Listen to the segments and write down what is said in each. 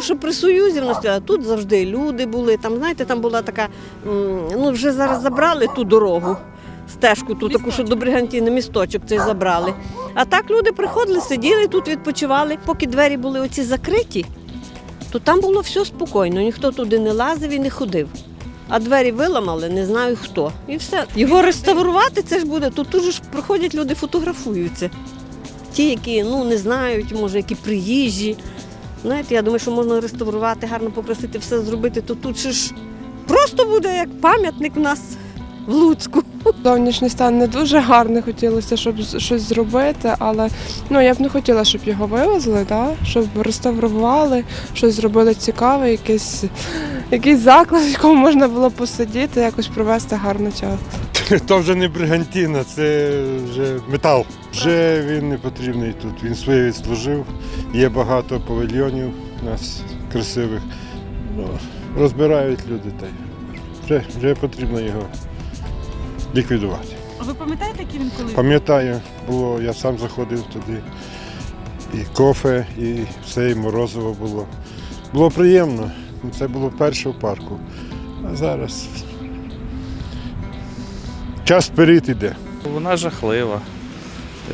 що при Союзі стояла, тут завжди люди були. Там, знаєте, там була така, ну вже зараз забрали ту дорогу. Стежку ту таку, що до Бригантіни, місточок цей забрали. А так люди приходили, сиділи тут, відпочивали. Поки двері були оці закриті, то там було все спокійно, ніхто туди не лазив і не ходив. А двері виламали, не знаю хто. І все. Його реставрувати це ж буде. Тут дуже ж приходять люди, фотографуються. Ті, які ну, не знають, може, які приїжджі. Знаєте, я думаю, що можна реставрувати, гарно попросити все зробити, то тут ще ж просто буде як пам'ятник в нас в Луцьку. Зовнішній стан не дуже гарний, хотілося, щоб щось зробити, але ну я б не хотіла, щоб його вивезли, да? щоб реставрували, щось зробили цікаве, якийсь, якийсь заклад, в якому можна було посидіти, якось провести гарний час. То вже не бригантина, це вже метал. Вже він не потрібний тут. Він своє відслужив. Є багато павільйонів у нас красивих. Ну, розбирають люди та вже, вже потрібно його ліквідувати. А ви пам'ятаєте, який він коли? Пам'ятаю, було, я сам заходив туди. І кофе, і все, і морозиво було. Було приємно. Це було перше в парку. А зараз час вперед іде. Вона жахлива.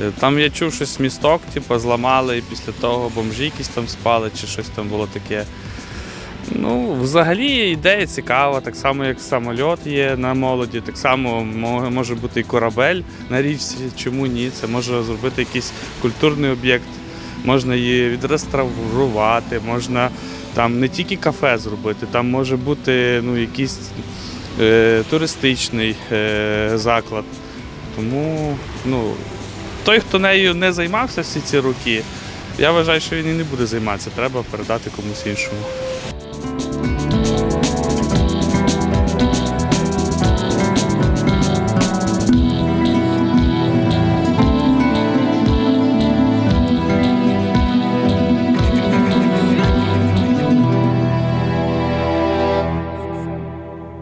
Е, Там я чув щось місток, типу, зламали, і після того бомжі якісь там спали, чи щось там було таке. Ну, взагалі ідея цікава, так само, як самольот є на молоді, так само може бути і корабель на річці. Чому ні? Це може зробити якийсь культурний об'єкт, можна її відреставрувати, можна там не тільки кафе зробити, там може бути ну, якийсь е, туристичний е, заклад. Тому ну, той, хто нею не займався всі ці роки, я вважаю, що він і не буде займатися. Треба передати комусь іншому.